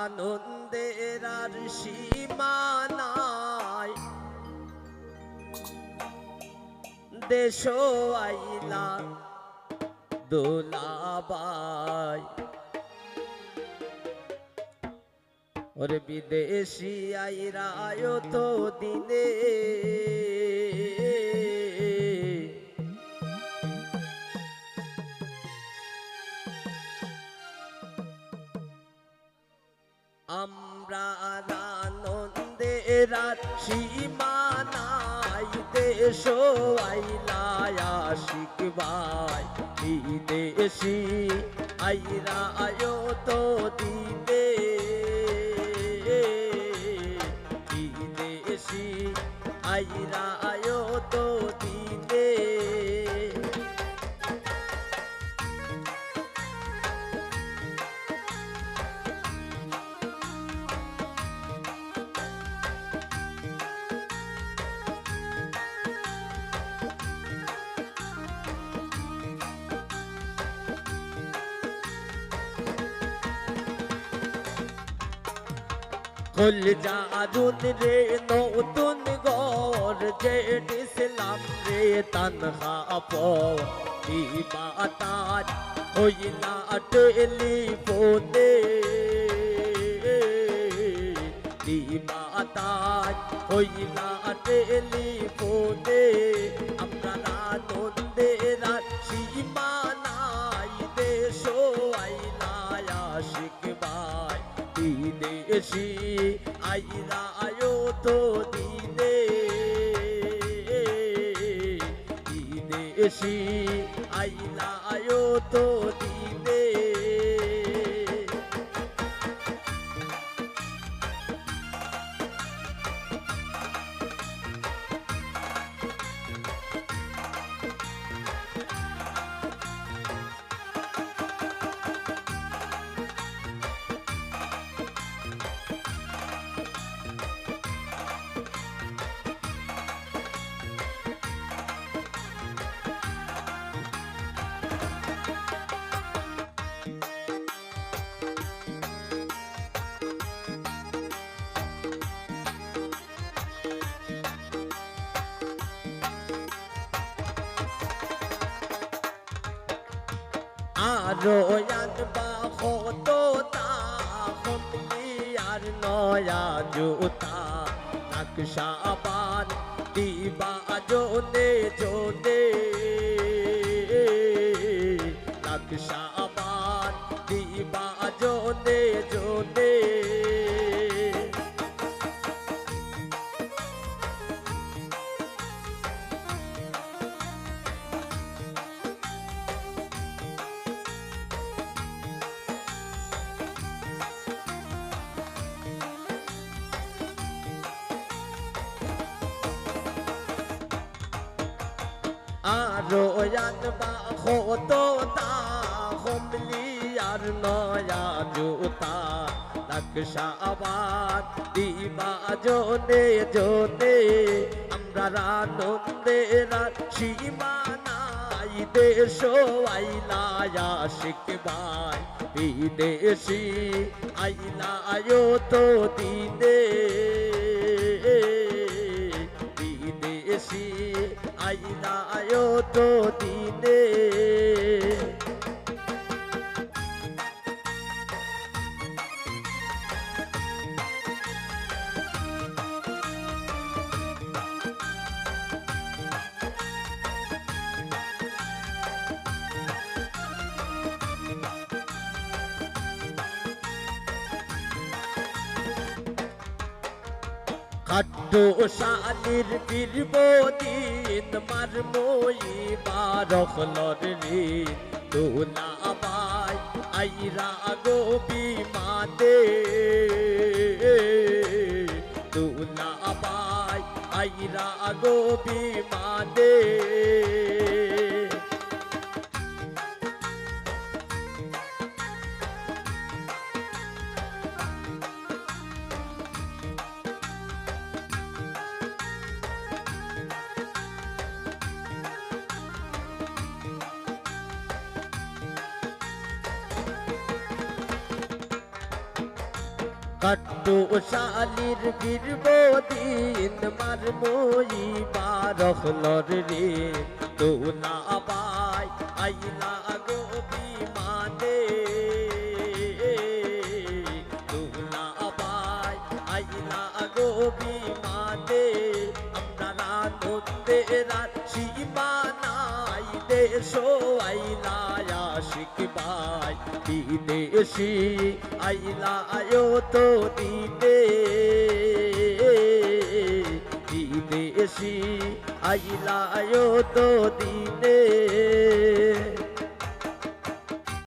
আনন্দের আর সীমানায় দেশ আইলা দোলাবাই। ওরে বিদেশি আইরায় তো দিনে। রাত সীমানাই দেশ আইলায়া শিখবাই বিদেশি আইরা আয়ো তো দিবে। বিদেশি আইরা কল জাদুন রে নতুন গর যে ইসলাম রে তনহা পো বাতার হইলা টেলিফোনে বাতার হইলা টেলিফোনে আইরা আয়ো তো দিনে বিদেশি আইলা আয়ো তো দিনে আরও আনবা হতো আর নয়া জুতা নকশা আবার দিবা জোনে জোনে নকশা আবার দিবা জোনে জোনে আরও আনবা হতো তা হমলি আর নয়া জুতা নকশা আবার দিবা জোনে জোনে আমরা আনন্দে রাত সীমানাই দেশ আইলায়া শিখবাই বিদেশি আইলায়ো তো দিনে আইলায়ো তো দিনে খাট্টু শালির বীরবদিন মার মই বারখলর রে তোলা বাই, আইরা গো বিমানে তোলা বাই, আইরা গো বিমানে কট্টু শালির ফিরব দিন মার মই বারহলর রে তোলা বাই আইলা গো বিমানে তোলা বাই আইলা গো বিমানে আমরা রানন্দে রাত সীমানাই দেশ আইলা আশিক ভাই বিদেশি আইলা আয়ো তো দিতে। বিদেশি আইলা আয়ো তো দিতে।